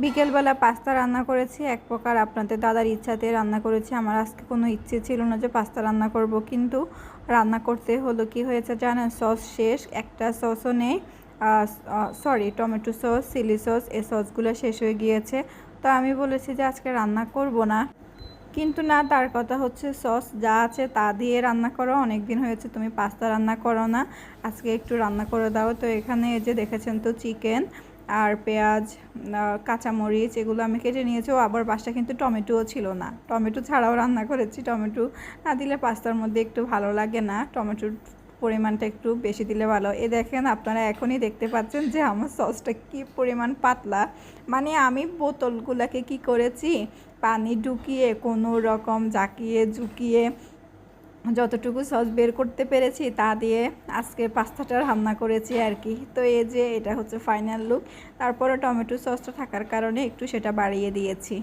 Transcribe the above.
বিকেলবেলা পাস্তা রান্না করেছি, এক প্রকার আপনাদের দাদার ইচ্ছাতে রান্না করেছি। আমার আজকে কোনো ইচ্ছে ছিল না যে পাস্তা রান্না করব, কিন্তু রান্না করতে হলো কি হয়েছে জানেন? সস শেষ, একটা সসও নেই sorry tomato sauce, chilli sauce এই সসগুলো শেষ হয়ে গিয়েছে। তো আমি বলেছি যে আজকে রান্না করব না। কিন্তু না, তার কথা হচ্ছে সস যা আছে তা দিয়ে রান্না করো অনেক দিন হয়েছে তুমি পাস্তা রান্না করো না। আজকে একটু রান্না করে দাও। তো এখানে এই যে দেখেছেন তো চিকেন আর পেঁয়াজ কাঁচামরিচ এগুলো আমি কেটে নিয়েছি। আবার বাসটা কিন্তু টমেটোও ছিল না। টমেটো ছাড়াও রান্না করেছি। টমেটো না দিলে পাস্তার মধ্যে একটু ভালো লাগে না। টমেটোর পরিমাণটা একটু বেশি দিলে ভালো। এ দেখেন, আপনারা এখনই দেখতে পাচ্ছেন যে আমার সসটা কি পরিমাণ পাতলা। মানে আমি বোতলগুলোকে কি করেছি? পানি ঢুকিয়ে কোনো রকম জাকিয়ে ঝুঁকিয়ে যতটুকু সস বের করতে পেরেছি তা দিয়ে আজকে পাস্তাটা রান্না করেছি আর কি। তো এই যে এটা হচ্ছে ফাইনাল লুক তারপরে টমেটো সসটা থাকার কারণে একটু সেটা বাড়িয়ে দিয়েছি।